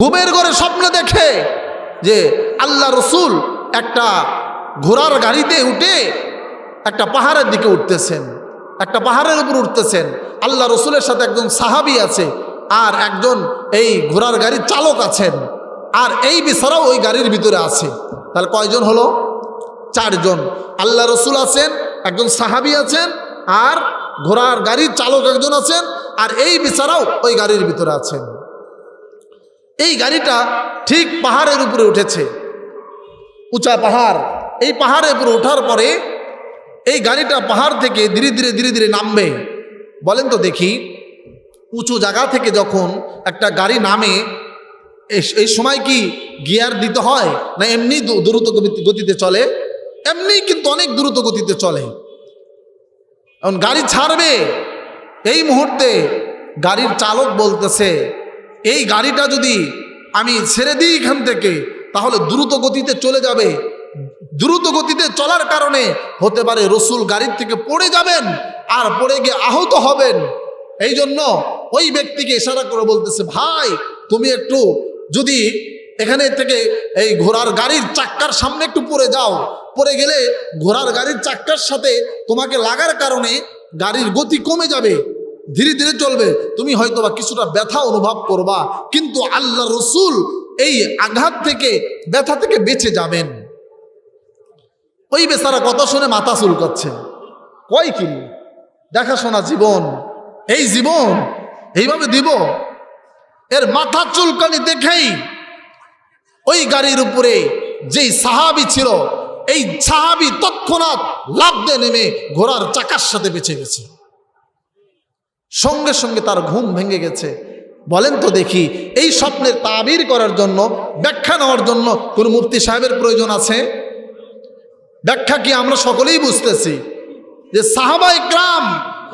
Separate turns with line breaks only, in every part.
ঘুমের ঘরে স্বপ্ন দেখে যে আল্লাহ রসুল একটা ঘোড়ার গাড়িতে উঠে একটা পাহাড়ের দিকে উঠতেছেন, একটা পাহাড়ের উপর উঠতেছেন। আল্লাহ রসুলের সাথে একজন সাহাবি আছে আর একজন এই ঘোড়ার গাড়ির চালক আছেন আর এই বেচারাও ওই গাড়ির ভিতরে আছে। তাহলে কয়জন হলো? চারজন। আল্লাহ রসুল আছেন, একজন সাহাবি আছেন আর ঘোড়ার গাড়ির চালক একজন আছেন আর এই বেচারাও ওই গাড়ির ভিতরে আছেন। এই গাড়িটা ঠিক পাহাড়ের উপরে উঠেছে। উঁচা পাহাড়। এই পাহাড়ের উপরে ওঠার পরে এই গাড়িটা পাহাড় থেকে ধীরে ধীরে ধীরে ধীরে নামবে। বলেন তো দেখি। উঁচু জায়গা থেকে যখন একটা গাড়ি নামে এই- সময় কি গিয়ার দিতে হয় না এমনি দ্রুত গতিতে চলে? এমনি কিন্তু অনেক দ্রুত গতিতে চলে। এখন গাড়ি ছাড়বে। এই মুহূর্তে গাড়ির চালক বলতেছে এই গাড়িটা যদি আমি ছেড়ে দিই এখান থেকে, তাহলে দ্রুত গতিতে চলে যাবে। দ্রুত গতিতে চলার কারণে হতে পারে রসুল গাড়ির থেকে পড়ে যাবেন আর পড়ে গিয়ে আহত হবেন। এই জন্য ওই ব্যক্তিকে ইশারা করে বলতেছে, ভাই, তুমি একটু যদি এখানে থেকে এই ঘোড়ার গাড়ির চাক্কার সামনে একটু পড়ে যাও। পড়ে গেলে ঘোড়ার গাড়ির চাক্কার সাথে তোমাকে লাগার কারণে গাড়ির গতি কমে যাবে। ধীরে ধীরে চলবে। তুমি হয়তো বা কিছুটা ব্যথা অনুভব করবা, কিন্তু আল্লাহ রসুল এই আঘাত থেকে, ব্যথা থেকে বেঁচে যাবেন। ওই বেচারা কথা শুনে মাথা চুলকাচ্ছে। কয় কি? দেখাশোনা জীবন। এই জীবন এইভাবে দিব? এর মাথা চুলকানি দেখেই ওই গাড়ির উপরে যেই সাহাবি ছিল, এই সাহাবি তৎক্ষণাৎ লাভ দিয়ে নেমে ঘোড়ার চাকার সাথে বেঁচে গেছে। সঙ্গে সঙ্গে তার ঘুম ভেঙে গেছে। বলেন তো দেখি, এই স্বপ্নের তাবির করার জন্য, ব্যাখ্যা নেওয়ার জন্য কোন মুফতি সাহেবের প্রয়োজন আছে? ব্যাখ্যা কি আমরা সকলেই বুঝতেছি? যে সাহাবা ইকরাম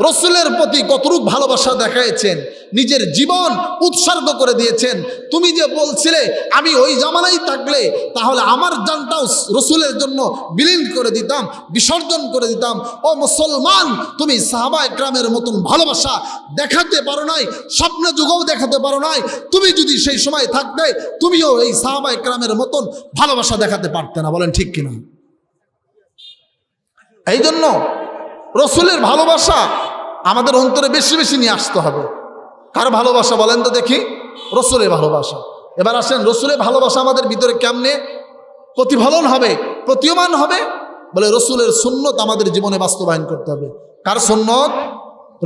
রসুলের প্রতি কতটুক ভালোবাসা দেখাইছেন, নিজের জীবন উৎসর্গ করে দিয়েছেন, তুমি যে বলছিলে, আমি ওই জামানায় থাকলে, তাহলে আমার জানটাও রসুলের জন্য বিলীন করে দিতাম, বিসর্জন করে দিতাম। ও মুসলমান, তুমি সাহাবা ইকরামের মতন ভালোবাসা দেখাতে পারো নাই, স্বপ্ন যুগও দেখাতে পারো নাই, তুমি যদি সেই সময় থাকতে, তুমিও এই সাহাবা ইকরামের মতন ভালোবাসা দেখাতে পারতে না, বলেন ঠিক কিনা? এই জন্য রসুলের ভালোবাসা আমাদের অন্তরে বেশি বেশি নিয়ে আসতে হবে। কার ভালোবাসা বলেন তো দেখি, রসুলের ভালোবাসা। এবার আসেন, রসুলের ভালোবাসা আমাদের ভিতরে কেমনে প্রতিফলন হবে, প্রতীয়মান হবে? বলে রসুলের সুন্নত আমাদের জীবনে বাস্তবায়ন করতে হবে। কার সুন্নত?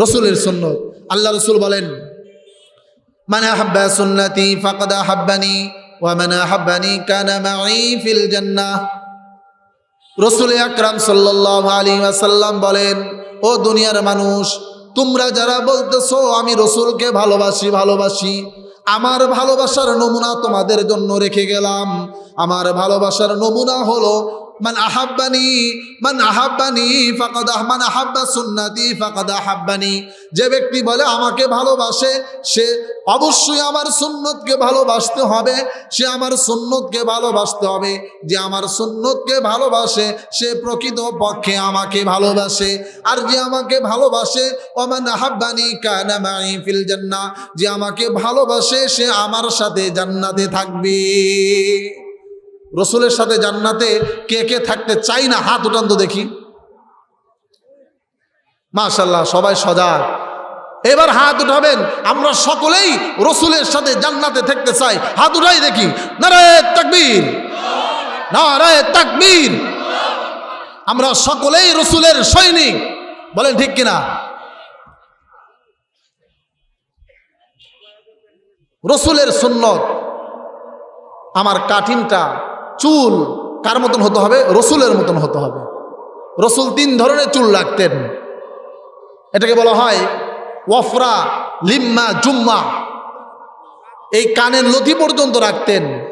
রসুলের সুন্নত। আল্লাহ রসুল বলেন মানে আহাব্বা সুন্নতি ফাকাদা হাব্বানি ওয়া মানে আহাব্বানি কানা মাই ফিল জান্নাহ। রসুল আকরাম সাল্লাহ আলী বলেন, ও দুনিয়ার মানুষ, তোমরা যারা বলতেছো, আমি রসুলকে ভালোবাসি ভালোবাসি, আমার ভালোবাসার নমুনা তোমাদের জন্য রেখে গেলাম। আমার ভালোবাসার নমুনা হলো মান আহাব্বানি মান আহাব্বানি ফাকাদ মান আহাব্বা সুন্নাতি ফাকাদ আহাব্বানি। যে ব্যক্তি বলে, আমাকে ভালোবাসে, সে অবশ্যই আমার সুন্নতকে ভালোবাসতে হবে, সে আমার সুন্নতকে ভালোবাসতে হবে। যে আমার সুন্নতকে ভালোবাসে, সে প্রকৃত পক্ষে আমাকে ভালোবাসে। আর যে আমাকে ভালোবাসে, ওমান আহাব্বানি কানা মাই ফিল জান্নাহ। যে আমাকে ভালোবাসে, সে আমার সাথে জান্নাতে থাকবে। রসুলের সাথে জান্নাতে কে কে থাকতে চাই না, হাত উঠান তো দেখি। মাশাল্লাহ সবাই সজাগ। এবার হাত উঠাবেন, আমরা সকলেই রসুলের সাথে জান্নাতে থাকতে চাই। হাত উঠাই দেখি। নারায় তাকবীর। নারায় তাকবীর। আমরা সকলেই রসুলের সৈনিক। বলেন ঠিক কিনা? রসুলের সুন্নত। আমার কাঠিনটা চুল কার মতন হতে হবে? রসুলের মতন হতে হবে। রসুল তিন ধরনের চুল রাখতেন। এটাকে বলা হয় ওয়ফরা, লিম্মা, জুম্মা। এই কানের লথি পর্যন্ত রাখতেন।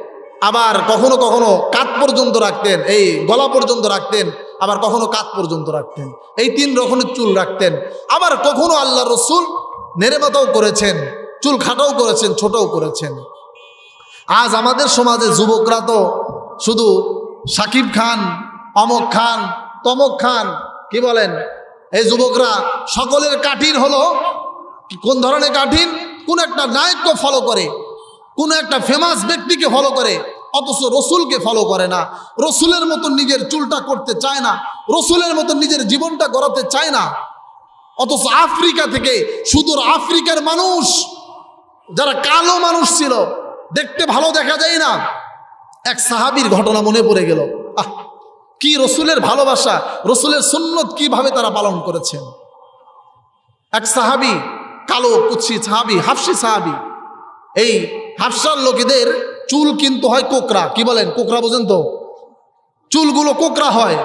আবার কখনো কখনো কাত পর্যন্ত রাখতেন। এই গলা পর্যন্ত রাখতেন। আবার কখনো কাত পর্যন্ত রাখতেন। এই তিন রকমের চুল রাখতেন। আবার কখনো আল্লাহ রসুল নেড়েমাতাও করেছেন, চুল খাটাও করেছেন, ছোটও করেছেন। আজ আমাদের সমাজে যুবকরা তো শুধু সাকিব খান, অমক খান, তমক খান, কি বলেন? এই যুবকরা সকলের কাঠিন হলো, কোন ধরনের কাঠিন কোন একটা নায়ককে ফলো করে, কোনো একটা ফেমাস ব্যক্তিকে ফলো করে, অথচ রসুলকে ফলো করে না। রসুলের মতো নিজের চুলটা করতে চায় না, রসুলের মতো নিজের জীবনটা গড়াতে চায় না। অথচ আফ্রিকা থেকে সুদূর আফ্রিকার মানুষ, যারা কালো মানুষ ছিল, দেখতে ভালো দেখা যায় না। এক সাহাবির ঘটনা মনে পড়ে গেল। আহ, কি রসুলের ভালোবাসা, রসুলের সুন্নত কীভাবে তারা পালন করেছেন? এক সাহাবি, কালো কুচ্ছি সাহাবি, হাফসি সাহাবি, এই হাফসার লোকেদের চুল কিন্তু হয় কোকরা কি বলেন? কোকরা বোঝেন তো? চুলগুলো কোকরা হয়,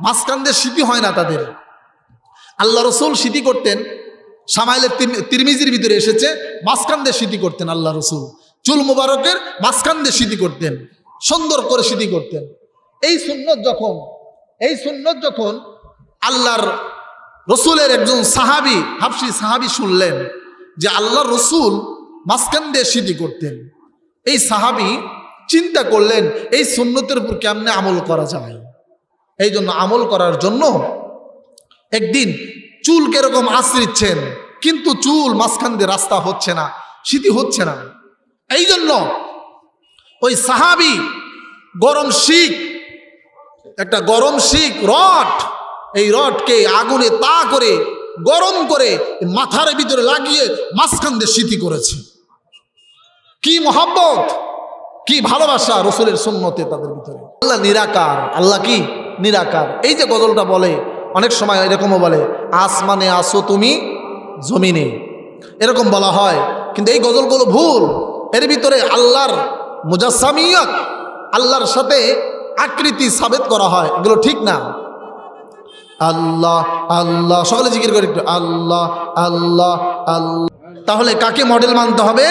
মাঝখান স্মৃতি হয় না তাদের। আল্লাহ রসুল স্মৃতি করতেন সামাইলের তির- তিরমিজির ভিতরে এসেছে, মাঝখান স্মৃতি করতেন আল্লাহ রসুল। চুল মুবারকের মাঝখান স্মৃতি করতেন। সুন্দর করে স্মৃতি করতেন। এই সুন্নত যখন, এই সুন্নত যখন আল্লাহর রসুলের একজন সাহাবি, হাফসি সাহাবি শুনলেন যে আল্লাহ রসুল মাঝখান দিয়ে স্মৃতি করতেন। এই সাহাবি চিন্তা করলেন, এই সুন্নতের উপর কেমনে আমল করা যায়? এই জন্য আমল করার জন্য একদিন চুল কীরকম আশ্রিচ্ছেন কিন্তু চুল মাঝখান দিয়ে রাস্তা হচ্ছে না স্মৃতি হচ্ছে না। এই জন্য ওই সাহাবি গরম শিখ, একটা গরম শিখ রড, এই রডকে আগুনে তা করে, গরম করে মাথার ভিতরে লাগিয়ে মাঝখান দিয়ে স্মৃতি করেছে। কি মহাব্বত, কি ভালোবাসা রসুলের সুন্নতে তাদের ভিতরে। আল্লাহ নিরাকার, আল্লাহ কি নিরাকার? এই যে গজলটা বলে, অনেক সময় এরকমও বলে, আসমানে আসো তুমি জমিনে। এরকম বলা হয়, কিন্তু এই গজলগুলো ভুল। এর ভিতরে আল্লাহর মুজাসামিয়ত আল্লাহর সাথে আকৃতি সাবেত করা হয় এগুলো ঠিক না আল্লাহ আল্লাহ সকলে জিকির করে একটু আল্লাহ আল্লাহ আল্লাহ তাহলে কাকে মডেল মানতে হবে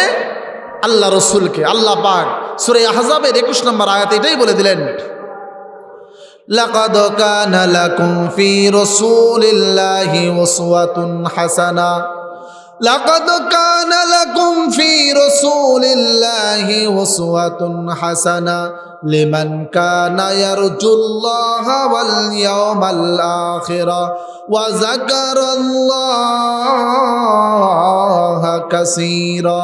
আল্লাহ রসুলকে আল্লাহ পাক সুরে আহজাবের একুশ নম্বর আয়াত এটাই বলে দিলেন لقد كان لكم في رسول الله أسوة حسنة لقد كان لكم في رسول الله أسوة حسنة لمن كان يرجو الله واليوم الآخر وذكر الله كثيرا.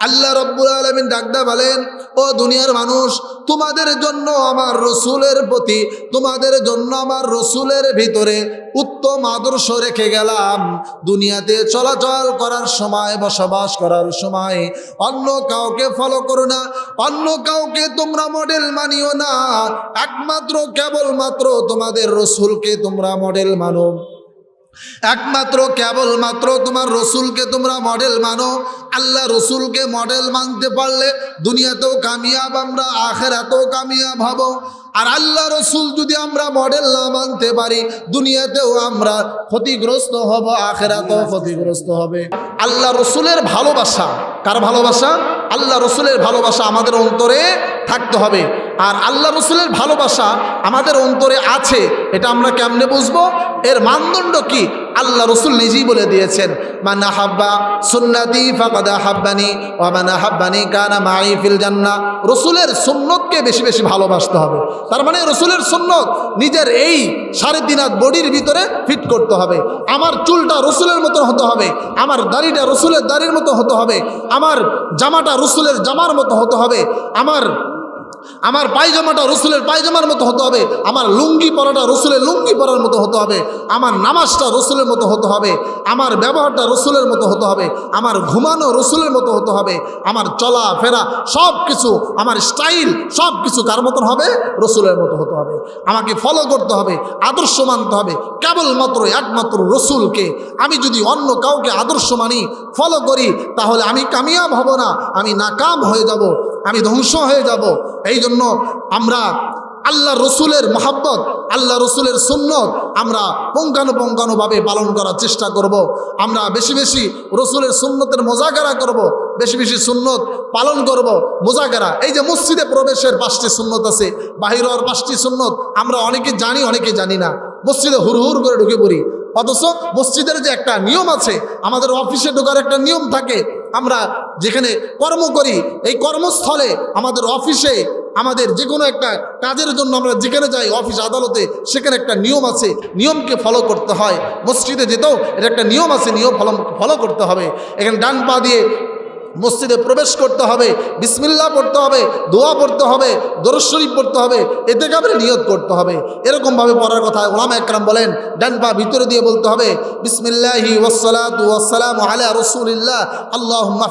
আল্লাহ রব্বুল আলমিন ডাকদা বলেন, ও দুনিয়ার মানুষ, তোমাদের জন্য আমার রসুলের প্রতি, তোমাদের জন্য আমার রসুলের ভিতরে উত্তম আদর্শ রেখে গেলাম। দুনিয়াতে চলাচল করার সময়, বসবাস করার সময় অন্য কাউকে ফলো করো না, অন্য কাউকে তোমরা মডেল মানিও না। একমাত্র, কেবলমাত্র তোমাদের রসুলকে তোমরা মডেল মানো। একমাত্র, কেবলমাত্র তোমার রসুলকে তোমরা মডেল মানো। আল্লাহ রসুলকে মডেল মানতে পারলে দুনিয়াতেও কামিয়াব, আমরা আখেরাতেও কামিয়াব হব। আর আল্লাহ রসুল যদি আমরা মডেল না মানতে পারি, দুনিয়াতেও আমরা ক্ষতিগ্রস্ত হব, আখেরাতেও ক্ষতিগ্রস্ত হবে। আল্লাহ রসুলের ভালোবাসা, কার ভালোবাসা? আল্লাহ রসুলের ভালোবাসা আমাদের অন্তরে থাকতে হবে। আর আল্লাহ রসুলের ভালোবাসা আমাদের অন্তরে আছে, এটা আমরা কেমনে বুঝব? এর মানদণ্ড কি? আল্লাহ রসুল নিজেই বলে দিয়েছেন, মানা হাব্বা সুন্নাতি ফাকাদা হাব্বানি ও মানা হাব্বানি কানা মাই ফিল জান্না। রসুলের সুন্নতকে বেশি বেশি ভালোবাসতে হবে। তার মানে রসুলের সুন্নত নিজের এই সাড়ে তিন বডির ভিতরে ফিট করতে হবে। আমার চুলটা রসুলের মতো হতে হবে, আমার দাড়িটা রসুলের দাড়ির মতো হতে হবে, আমার জামাটা রসুলের জামার মতো হতে হবে, আমার আমার পায়জামাটা রসুলের পায়জামার মতো হতে হবে, আমার লুঙ্গি পরাটা রসুলের লুঙ্গি পরার মতো হতে হবে, আমার নামাজটা রসুলের মতো হতে হবে, আমার ব্যবহারটা রসুলের মতো হতে হবে, আমার ঘুমানো রসুলের মতো হতে হবে, আমার চলা ফেরা সব কিছু আমার স্টাইল সব কিছু কার মতন হবে, রসুলের মতো হতে হবে। আমাকে ফলো করতে হবে, আদর্শ মানতে হবে, কেবলমাত্র একমাত্র রসুলকে। আমি যদি অন্য কাউকে আদর্শ মানি ফলো করি, তাহলে আমি কামিয়াব হব না, আমি নাকাম হয়ে যাব। আমি ধ্বংস হয়ে যাব এই জন্য আমরা আল্লাহ রসুলের মহাব্বত, আল্লাহ রসুলের সুন্নত আমরা পঙ্কানুপঙ্কানুভাবে পালন করার চেষ্টা করব। আমরা বেশি বেশি রসুলের সুন্নতের মোজাগারা করব। বেশি বেশি সুন্নত পালন করব, মোজাগারা এই যে মসজিদে প্রবেশের পাঁচটি সুন্নত আছে, বাহির পাঁচটি সুন্নত আমরা অনেকে জানি অনেকে জানি না মসজিদে হুর করে ঢুকে পড়ি অথচ মসজিদের যে একটা নিয়ম আছে, আমাদের অফিসে ঢোকার একটা নিয়ম থাকে আমরা যেখানে কর্ম করি, এই কর্মস্থলে আমাদের অফিসে, আমাদের যে কোনো একটা কাজের জন্য আমরা যেখানে যাই, অফিস আদালতে, সেখানে একটা নিয়ম আছে, নিয়মকে ফলো করতে হয়। মসজিদে যেতেও এটা একটা নিয়ম আছে, নিয়ম ফলো ফলো করতে হবে। এখানে ডান পা দিয়ে মসজিদে প্রবেশ করতে হবে বিসমিল্লা পড়তে হবে, দোয়া পড়তে হবে দরশরীফ পড়তে হবে এতে কাবের নিয়ত করতে হবে। এরকমভাবে পড়ার কথা ওলাম একরাম বলেন, ডান পা ভিতরে দিয়ে বলতে হবে, বিসমিল্লাহি ওয়াসসালামু আলা রাসূলিল্লাহ, আল্লাহুম্মা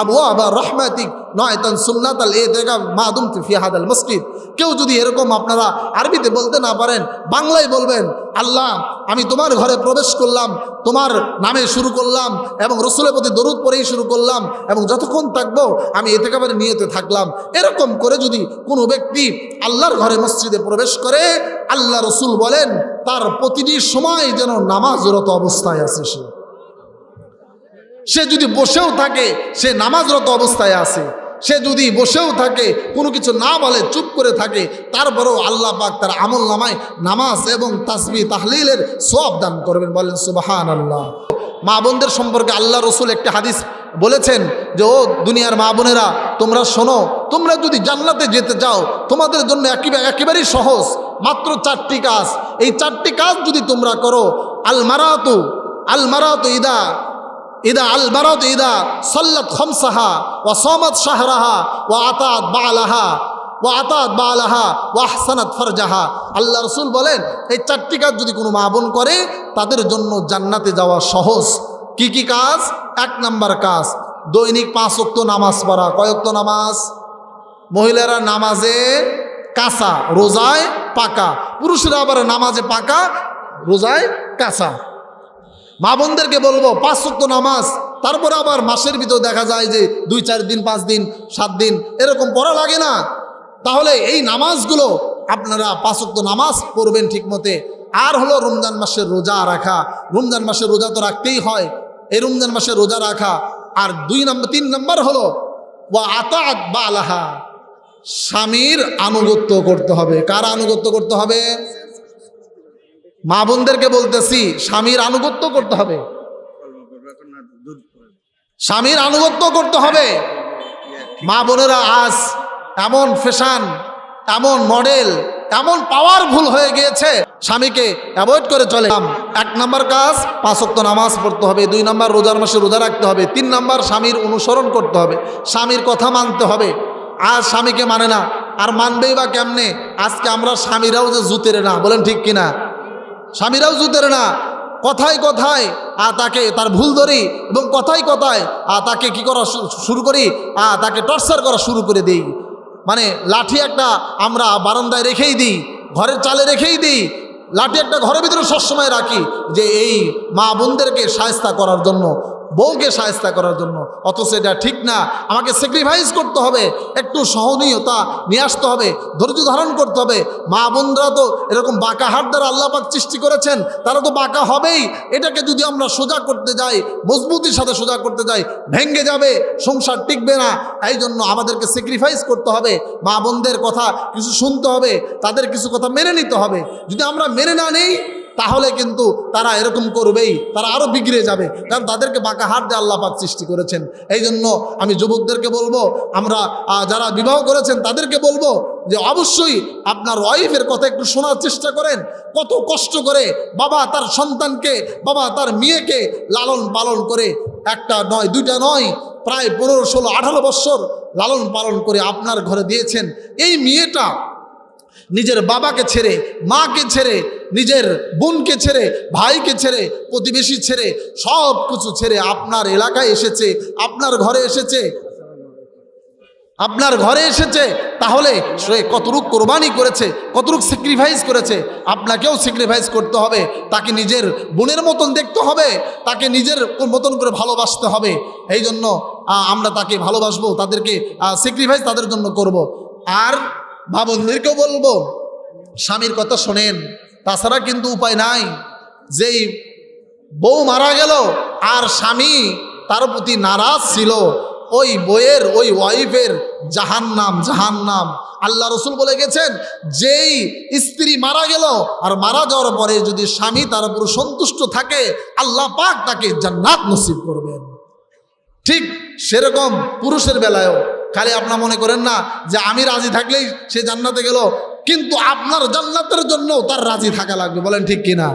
আবু আবওয়াবা রাহমাতিক নয়তান সুন্নাতাল ইতিকাফ মা দুমতু ফি হাদাল মসজিদ। কেউ যদি এরকম আপনারা আরবিতে বলতে না পারেন, বাংলায় বলবেন, আল্লাহ, আমি তোমার ঘরে প্রবেশ করলাম, তোমার নামে শুরু করলাম এবং রসুলের প্রতি দরুদ পরেই শুরু করলাম এবং যতক্ষণ থাকব, আমি এতে কাবারে নিয়েতে থাকলাম। এরকম করে যদি কোনো ব্যক্তি আল্লাহর ঘরে মসজিদে প্রবেশ করে, আল্লাহ রসুল বলেন, তার প্রতিটি সময় যেন নামাজরত অবস্থায় আছে সে। সে যদি বসেও থাকে, সে নামাজরত অবস্থায় আছে। সে যদি বসেও থাকে, কোনো কিছু না বলে, চুপ করে থাকে, তারপরেও আল্লাহ পাক তার আমল নামায় নামাজ এবং তাসবি তাহলিলের সব দান করবেন। বলেন সুবাহান আল্লাহ মা বোনদের সম্পর্কে আল্লাহ রসুল একটা হাদিস বলেছেন যে, ও দুনিয়ার মা বোনেরা, তোমরা শোনো, তোমরা যদি জান্নাতে যেতে চাও, তোমাদের জন্য একেবারে একেবারেই সহজ, মাত্র চারটি কাজ। এই চারটি কাজ যদি তোমরা করো আল মারাতু আল ইদা ইদা আল বারদ ইদা সল্লত খমসাহা ও সমাদ শাহরাহা ও আতাত বালাহা ও আতাত বালাহা ও আহসানাত ফরজাহা। আল্লাহ রসুল বলেন, এই চারটি কাজ যদি কোনো মা বোন করে, তাদের জন্য জান্নাতে যাওয়া সহজ। কি কি কাজ? এক নাম্বার কাজ, দৈনিক পাঁচ অক্ত নামাজ পড়া। কয়ক্ত নামাজ? মহিলারা নামাজে কাঁচা, রোজায় পাকা। পুরুষরা আবার নামাজে পাকা, রোজায় কাঁচা। মা বোনদেরকে বলব, পাঁচ সপ্তাহ নামাজ, তারপরে আবার মাসের ভিতর দেখা যায় যে দুই, চার দিন, পাঁচ দিন, সাত দিন, এরকম পড়া লাগে না। তাহলে এই নামাজগুলো আপনারা পাঁচ সপ্তাহ নামাজ পড়বেন ঠিক মতে আর হলো রমজান মাসের রোজা রাখা। রমজান মাসের রোজা তো রাখতেই হয়। এই রমজান মাসের রোজা রাখা। আর দুই নম্বর, তিন নম্বর হলো, ওয়া আতাত বা আলাহা স্বামীর আনুগত্য করতে হবে। কার আনুগত্য করতে হবে? মা বোনদেরকে বলতেছি, স্বামীর আনুগত্য করতে হবে। স্বামীর আনুগত্য করতে হবে। মা বোনেরা আজ এমন ফ্যাশন এমন মডেল এমন পাওয়ার ভুল হয়ে গিয়েছে, স্বামীকে অ্যাভয়েড করে চলে। এক নম্বর কাজ পাঁচক্ত নামাজ পড়তে হবে, দুই নম্বর রোজার মাসে রোজা রাখতে হবে, তিন নম্বর স্বামীর অনুসরণ করতে হবে, স্বামীর কথা মানতে হবে। আজ স্বামীকে মানে না, আর মানবেই বা কেমনে? আজকে আমরা স্বামীরাও যে জুতেরে না, বলেন ঠিক কিনা? স্বামীরাও জুতের না। কথায় কথায়, আ, তাকে তার ভুল ধরি এবং কথায় কথায়, আ, তাকে কি করা শুরু করি? আ, তাকে টর্চার করা শুরু করে দিই। মানে লাঠি একটা আমরা বারান্দায় রেখেই দিই, ঘরের চালে রেখেই দিই। লাঠি একটা ঘরের ভিতরে সবসময় রাখি যে এই মা বোনদেরকে সায়স্তা করার জন্য বউকে সায়স্তা করার জন্য। অথচ এটা ঠিক না। আমাকে স্যাক্রিফাইস করতে হবে। একটু সহনীয়তা নিয়ে আসতে হবে। ধৈর্য ধারণ করতে হবে। মা বোনরা তো এরকম বাঁকা হাট দ্বারা আল্লাপাক সৃষ্টি করেছেন, তারা তো বাঁকা হবেই। এটাকে যদি আমরা সোজা করতে যাই, মজবুতির সাথে সোজা করতে যাই ভেঙ্গে যাবে, সংসার টিকবে না। এই জন্য আমাদেরকে স্যাক্রিফাইস করতে হবে। মা বোনদের কথা কিছু শুনতে হবে, তাদের কিছু কথা মেনে নিতে হবে। যদি আমরা মেনে না নেই তাহলে কিন্তু তারা এরকম করবেই, তারা আরও বিগড়ে যাবে। কারণ তাদেরকে বাঁকা হাত দিয়ে আল্লাহ পাক সৃষ্টি করেছেন। এই জন্য আমি যুবকদেরকে বলব, আমরা যারা বিবাহ করেছেন তাদেরকে বলব যে অবশ্যই আপনার ওয়াইফের কথা একটু শোনার চেষ্টা করেন। কত কষ্ট করে বাবা তার সন্তানকে, বাবা তার মেয়েকে লালন পালন করে একটা নয়, দুইটা নয়, প্রায় পনেরো, ষোলো, আঠারো বৎসর লালন পালন করে আপনার ঘরে দিয়েছেন। এই মেয়েটা নিজের বাবাকে ছেড়ে, মাকে ছেড়ে, নিজের বোনকে ছেড়ে, ভাইকে ছেড়ে, প্রতিবেশী ছেড়ে, সব কিছু ছেড়ে আপনার এলাকায় এসেছে, আপনার ঘরে এসেছে আপনার ঘরে এসেছে, তাহলে সে কতটুক কোরবানি করেছে, কতটুক স্যাক্রিফাইস করেছে, আপনাকেও স্যাক্রিফাইস করতে হবে, তাকে নিজের বোনের মতন দেখতে হবে, তাকে নিজের মতন করে ভালোবাসতে হবে এই জন্য আমরা তাকে ভালোবাসবো, তাদেরকে স্যাক্রিফাইস তাদের জন্য করব। আর ভাবনদেরকেও বলব, স্বামীর কথা শোনেন। তাছাড়া কিন্তু উপায় নাই, যেই বউ মারা গেল আর স্বামী তার প্রতি নারাজ ছিল, ওই বইয়ের ওই ওয়াইফের জাহান্নাম জাহান্নাম। আল্লাহ রসুল বলে গেছেন, যেই স্ত্রী মারা গেল আর মারা যাওয়ার পরে যদি স্বামী তার উপর সন্তুষ্ট থাকে, আল্লাহ পাক তাকে জান্নাত নসিব করবেন। ঠিক সেরকম পুরুষের বেলায়ও খালি আপনার মনে করেন না যে আমি রাজি থাকলেই সে জান্নাতে গেল, কিন্তু আপনার জান্নাতের জন্য তার রাজি থাকা লাগবে, বলেন ঠিক কিনা?